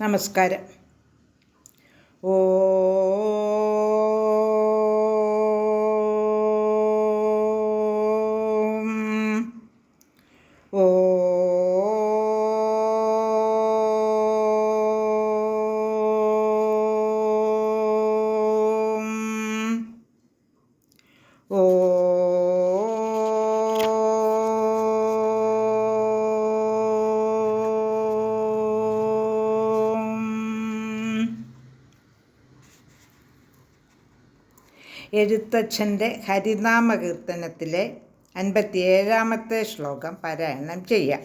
നമസ്കാരം ഓ എഴുത്തച്ഛന്റെ ഹരിനാമ കീർത്തനത്തിലെ അൻപത്തിയേഴാമത്തെ ശ്ലോകം പാരായണം ചെയ്യാം.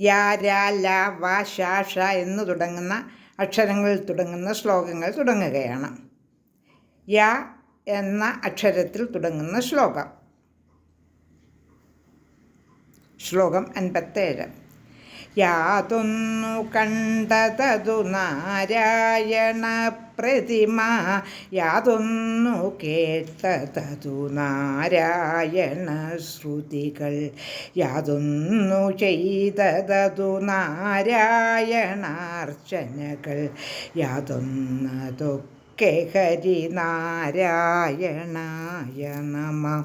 യാ രാ ല വ ഷാ ഷ എന്ന് തുടങ്ങുന്ന അക്ഷരങ്ങളിൽ തുടങ്ങുന്ന ശ്ലോകങ്ങൾ തുടങ്ങുകയാണ്. യാ എന്ന അക്ഷരത്തിൽ തുടങ്ങുന്ന ശ്ലോകം. ശ്ലോകം അൻപത്തേഴ്. യാതൊന്നു കണ്ടതതു നാരായണ പ്രതിമ. യാതൊന്നു കേട്ടതതു നാരായണ ശ്രുതികൾ. യാതൊന്നു ചെയ്തതതു നാരായണാർച്ചനകൾ. യാതൊന്നതൊക്കെ ഹരിനാരായണായ നമ.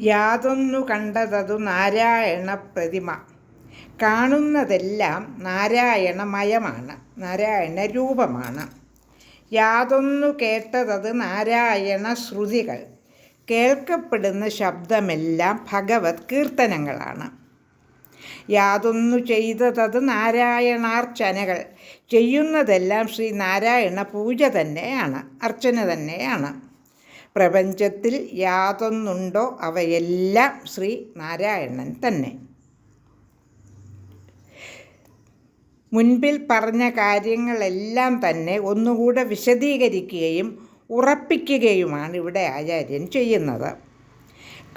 യാതൊന്നു കണ്ടതതു നാരായണ പ്രതിമ. കാണുന്നതെല്ലാം നാരായണമയമാണ് നാരായണ രൂപമാണ് യാതൊന്നു കേട്ടതത് നാരായണ ശ്രുതികൾ. കേൾക്കപ്പെടുന്ന ശബ്ദമെല്ലാം ഭഗവത് കീർത്തനങ്ങളാണ്. യാതൊന്നു ചെയ്തതത് നാരായണാർച്ചനകൾ. ചെയ്യുന്നതെല്ലാം ശ്രീ നാരായണ പൂജ തന്നെയാണ് അർച്ചന തന്നെയാണ്. പ്രപഞ്ചത്തിൽ യാതൊന്നുണ്ടോ അവയെല്ലാം ശ്രീ നാരായണൻ തന്നെ. മുൻപിൽ പറഞ്ഞ കാര്യങ്ങളെല്ലാം തന്നെ ഒന്നുകൂടെ വിശദീകരിക്കുകയും ഉറപ്പിക്കുകയുമാണ് ഇവിടെ ആചാര്യൻ ചെയ്യുന്നത്.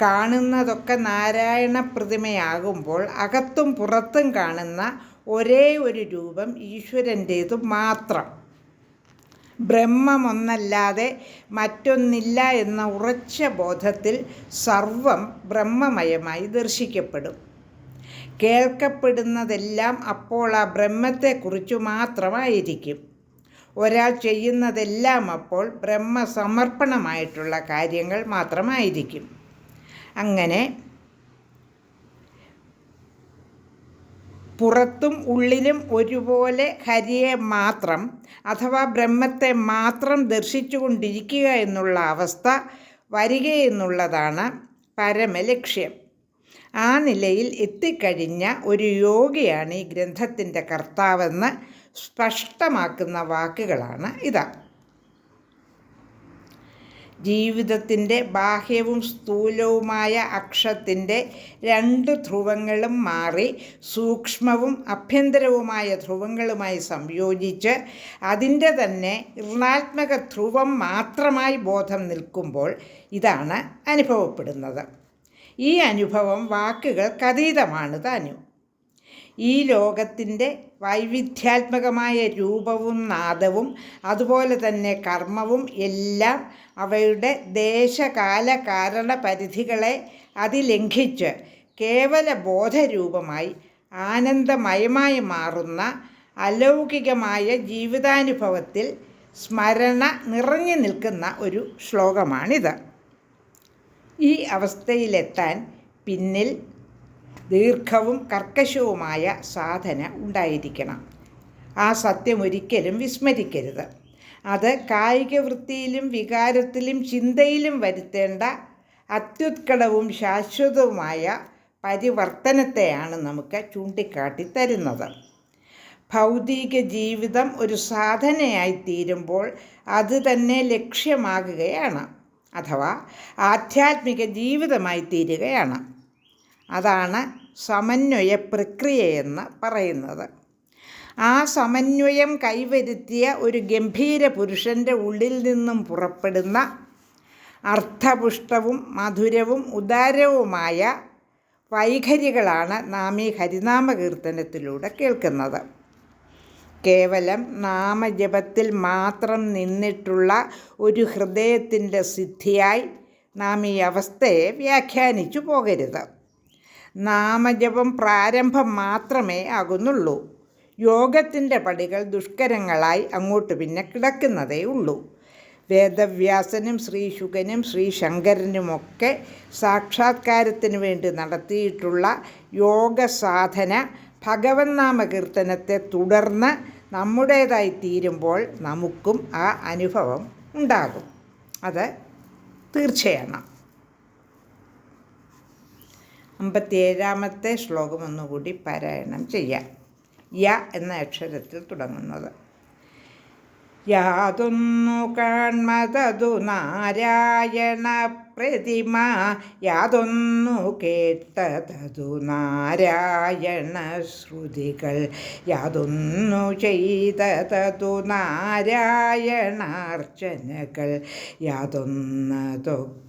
കാണുന്നതൊക്കെ നാരായണ പ്രതിമയാകുമ്പോൾ അകത്തും പുറത്തും കാണുന്ന ഒരേ ഒരു രൂപം ഈശ്വരന്റേതു മാത്രം. ബ്രഹ്മമൊന്നല്ലാതെ മറ്റൊന്നില്ല എന്ന ഉറച്ച ബോധത്തിൽ സർവം ബ്രഹ്മമയമായി ദർശിക്കപ്പെടും. കേൾക്കപ്പെടുന്നതെല്ലാം അപ്പോൾ ആ ബ്രഹ്മത്തെക്കുറിച്ച് മാത്രമായിരിക്കും. ഒരാൾ ചെയ്യുന്നതെല്ലാം അപ്പോൾ ബ്രഹ്മസമർപ്പണമായിട്ടുള്ള കാര്യങ്ങൾ മാത്രമായിരിക്കും. അങ്ങനെ പുറത്തും ഉള്ളിലും ഒരുപോലെ ഹരിയെ മാത്രം അഥവാ ബ്രഹ്മത്തെ മാത്രം ദർശിച്ചുകൊണ്ടിരിക്കുക എന്നുള്ള അവസ്ഥ വരികയെന്നുള്ളതാണ് പരമലക്ഷ്യം. ആ നിലയിൽ എത്തിക്കഴിഞ്ഞ ഒരു യോഗിയാണ് ഈ ഗ്രന്ഥത്തിന്റെ കർത്താവെന്ന് സ്പഷ്ടമാക്കുന്ന വാക്കുകളാണ് ഇതാ ജീവിതത്തിന്റെ ബാഹ്യവും സ്ഥൂലവുമായ അക്ഷത്തിന്റെ രണ്ട് ധ്രുവങ്ങളും മാറി സൂക്ഷ്മവും അഭ്യന്തരവുമായ ധ്രുവങ്ങളുമായി സംയോജിച്ച് അതിന്റെ തന്നെ ഋണാത്മക ധ്രുവം മാത്രമായി ബോധം നിൽക്കുമ്പോൾ ഇതാണ് അനുഭവപ്പെടുന്നത്. ഈ അനുഭവം വാക്കുകൾക്കതീതമാണ് താനും. ഈ ലോകത്തിന്റെ വൈവിധ്യാത്മകമായ രൂപവും നാദവും അതുപോലെ തന്നെ കർമ്മവും എല്ലാം അവയുടെ ദേശകാല കാരണ പരിധികളെ അതിലംഘിച്ച് കേവല ബോധരൂപമായി ആനന്ദമയമായി മാറുന്ന അലൗകികമായ ജീവിതാനുഭവത്തിൽ സ്മരണ നിറഞ്ഞു നിൽക്കുന്ന ഒരു ശ്ലോകമാണിത്. ഈ അവസ്ഥയിലെത്താൻ പിന്നിൽ ദീർഘവും കർക്കശവുമായ സാധന ഉണ്ടായിരിക്കണം. ആ സത്യം ഒരിക്കലും വിസ്മരിക്കരുത്. അത് കായിക വൃത്തിയിലും വികാരത്തിലും ചിന്തയിലും വരുത്തേണ്ട അത്യുത്കടവും ശാശ്വതവുമായ പരിവർത്തനത്തെയാണ് നമുക്ക് ചൂണ്ടിക്കാട്ടി തരുന്നത്. ഭൗതിക ജീവിതം ഒരു സാധനയായി തീരുമ്പോൾ അത് തന്നെ ലക്ഷ്യമാകുകയാണ്. അഥവാ ആധ്യാത്മിക ജീവിതമായി തീരുകയാണ്. അതാണ് സമന്വയ പ്രക്രിയയെന്ന് പറയുന്നത്. ആ സമന്വയം കൈവരുത്തിയ ഒരു ഗംഭീര പുരുഷന്റെ ഉള്ളിൽ നിന്നും പുറപ്പെടുന്ന അർത്ഥപുഷ്ടവും മധുരവും ഉദാരവുമായ വൈഖരികളാണ് നാം ഈ ഹരിനാമകീർത്തനത്തിലൂടെ കേൾക്കുന്നത്. കേവലം നാമജപത്തിൽ മാത്രം നിന്നിട്ടുള്ള ഒരു ഹൃദയത്തിന്റെ സിദ്ധിയായി നാം ഈ അവസ്ഥയെ വ്യാഖ്യാനിച്ചു പോകരുത്. നാമജപം പ്രാരംഭം മാത്രമേ ആകുന്നുള്ളൂ. യോഗത്തിന്റെ പടികൾ ദുഷ്കരങ്ങളായി അങ്ങോട്ട് പിന്നെ കിടക്കുന്നതേ ഉള്ളൂ. വേദവ്യാസനും ശ്രീശുഖനും ശ്രീശങ്കരനുമൊക്കെ ശ്രീ ശങ്കരനുമൊക്കെ സാക്ഷാത്കാരത്തിന് വേണ്ടി നടത്തിയിട്ടുള്ള യോഗ സാധന ഭഗവൻ നാമകീർത്തനത്തെ തുടർന്ന് നമ്മുടേതായി തീരുമ്പോൾ നമുക്കും ആ അനുഭവം ഉണ്ടാകും. അത് തീർച്ചയാണ്. അമ്പത്തിയേഴാമത്തെ ശ്ലോകം ഒന്നുകൂടി പാരായണം ചെയ്യാം. യ എന്ന അക്ഷരത്തിൽ തുടങ്ങുന്നത്. യാതൊന്നു കാൺമതതു നാരായണ പ്രതിമ യാതൊന്നു കേട്ടതതു നാരായണ ശ്രുതികൾ യാതൊന്നു ചെയ്തതതു നാരായണാർച്ചനകൾ യാതൊന്നതൊക്കെ